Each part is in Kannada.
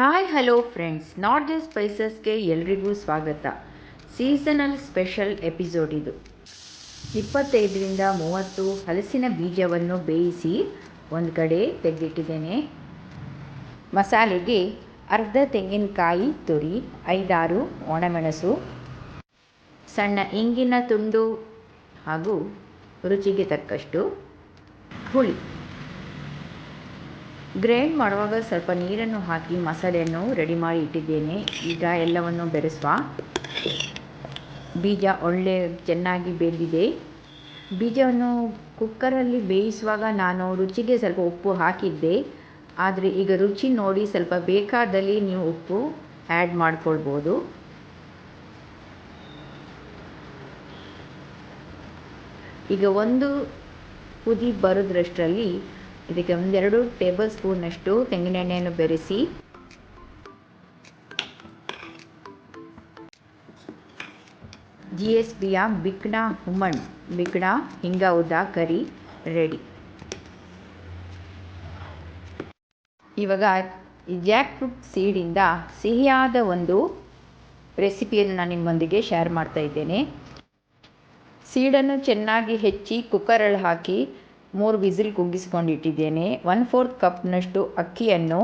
Hi hello friends north east ಸ್ಪೈಸಸ್ಗೆ ಎಲ್ರಿಗೂ ಸ್ವಾಗತ. ಸೀಸನಲ್ ಸ್ಪೆಷಲ್ ಎಪಿಸೋಡ್ ಇದು. ಇಪ್ಪತ್ತೈದರಿಂದ ಮೂವತ್ತು ಹಲಸಿನ ಬೀಜವನ್ನು ಬೇಯಿಸಿ ಒಂದು ಕಡೆ ತೆಗೆದಿಟ್ಟಿದ್ದೇನೆ. ಮಸಾಲೆಗೆ ಅರ್ಧ ತೆಂಗಿನಕಾಯಿ ತುರಿ, ಐದಾರು ಒಣಮೆಣಸು, ಸಣ್ಣ ಇಂಗಿನ ತುಂಡು ಹಾಗೂ ರುಚಿಗೆ ತಕ್ಕಷ್ಟು ಹುಳಿ. ಗ್ರೈಂಡ್ ಮಾಡುವಾಗ ಸ್ವಲ್ಪ ನೀರನ್ನು ಹಾಕಿ ಮಸಾಲೆಯನ್ನು ರೆಡಿ ಮಾಡಿ ಇಟ್ಟಿದ್ದೇನೆ. ಈಗ ಎಲ್ಲವನ್ನು ಬೆರೆಸುವ. ಬೀಜ ಒಳ್ಳೆ ಚೆನ್ನಾಗಿ ಬೆಂದಿದೆ. ಬೀಜವನ್ನು ಕುಕ್ಕರಲ್ಲಿ ಬೇಯಿಸುವಾಗ ನಾನು ರುಚಿಗೆ ಸ್ವಲ್ಪ ಉಪ್ಪು ಹಾಕಿದ್ದೆ. ಆದರೆ ಈಗ ರುಚಿ ನೋಡಿ ಸ್ವಲ್ಪ ಬೇಕಾದಲ್ಲಿ ನೀವು ಉಪ್ಪು ಆ್ಯಡ್ ಮಾಡ್ಕೊಳ್ಬೋದು. ಈಗ ಒಂದು ಕುದಿ ಬರೋದ್ರಷ್ಟರಲ್ಲಿ ಇದಕ್ಕೆ ಒಂದೆರಡು ಟೇಬಲ್ ಸ್ಪೂನಷ್ಟು ತೆಂಗಿನೆಣ್ಣೆಯನ್ನು ಬೆರೆಸಿ. ಜಿ ಎಸ್ ಬಿಯ ಬಿಕ್ನ ಹುಮಣ್ ಹಿಂಗ ಉದ್ದ ಕರಿ, ರೆಡಿ. ಇವಾಗ ಜಾಕ್ ಫ್ರೂಟ್ ಸೀಡಿಂದ ಸಿಹಿಯಾದ ಒಂದು ರೆಸಿಪಿಯನ್ನು ನಾನು ನಿಮ್ಮೊಂದಿಗೆ ಶೇರ್ ಮಾಡ್ತಾ ಇದ್ದೇನೆ. ಸೀಡನ್ನು ಚೆನ್ನಾಗಿ ಹೆಚ್ಚಿ ಕುಕ್ಕರಲ್ಲಿ ಹಾಕಿ ಮೂರು ವಿಸಿಲ್ ಕುಗ್ಗಿಸ್ಕೊಂಡು ಇಟ್ಟಿದ್ದೇನೆ ಒನ್ ಫೋರ್ತ್ ಕಪ್ನಷ್ಟು ಅಕ್ಕಿಯನ್ನು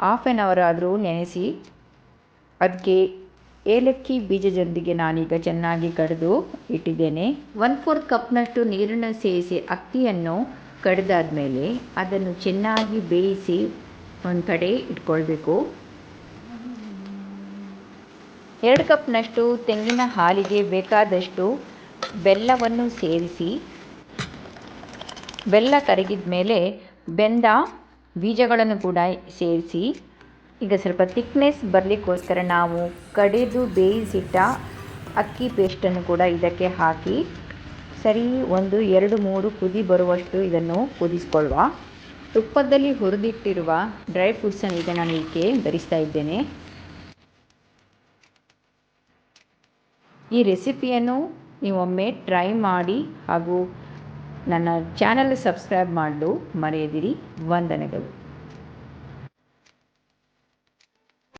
ಹಾಫ್ ಆ್ಯನ್ ಅವರ್ ಆದರೂ ನೆನೆಸಿ ಅದಕ್ಕೆ ಏಲಕ್ಕಿ ಬೀಜದೊಂದಿಗೆ ನಾನೀಗ ಚೆನ್ನಾಗಿ ಕಡಿದು ಇಟ್ಟಿದ್ದೇನೆ. ಒನ್ ಫೋರ್ತ್ ಕಪ್ನಷ್ಟು ನೀರನ್ನು ಸೇರಿಸಿ ಅಕ್ಕಿಯನ್ನು ಕಡಿದಾದ್ಮೇಲೆ ಅದನ್ನು ಚೆನ್ನಾಗಿ ಬೇಯಿಸಿ ಒಂದು ಕಡೆ ಇಟ್ಕೊಳ್ಬೇಕು. ಎರಡು ಕಪ್ನಷ್ಟು ತೆಂಗಿನ ಹಾಲಿಗೆ ಬೇಕಾದಷ್ಟು ಬೆಲ್ಲವನ್ನು ಸೇರಿಸಿ ಬೆಲ್ಲ ಕರಗಿದ ಮೇಲೆ ಬೆಂದ ಬೀಜಗಳನ್ನು ಕೂಡ ಸೇರಿಸಿ, ಈಗ ಸ್ವಲ್ಪ ತಿಕ್ನೆಸ್ ಬರಲಿಕ್ಕೋಸ್ಕರ ನಾವು ಕಡೆದು ಬೇಯಿಸಿಟ್ಟ ಅಕ್ಕಿ ಪೇಸ್ಟನ್ನು ಕೂಡ ಇದಕ್ಕೆ ಹಾಕಿ, ಸರಿ ಒಂದು ಎರಡು ಮೂರು ಕುದಿ ಬರುವಷ್ಟು ಇದನ್ನು ಕುದಿಸ್ಕೊಳ್ಳುವ ತುಪ್ಪದಲ್ಲಿ ಹುರಿದಿಟ್ಟಿರುವ ಡ್ರೈ ಫ್ರೂಟ್ಸನ್ನು ಈಗ ನಾನು ಇದಕ್ಕೆ ಬೆರೆಸ್ತಾ ಇದ್ದೇನೆ. ಈ ರೆಸಿಪಿಯನ್ನು ನೀವೊಮ್ಮೆ ಟ್ರೈ ಮಾಡಿ ಹಾಗೂ ನನ್ನ ಚಾನಲ್ ಸಬ್ಸ್ಕ್ರೈಬ್ ಮಾಡಲು ಮರೆಯದಿರಿ. ವಂದನೆಗಳು.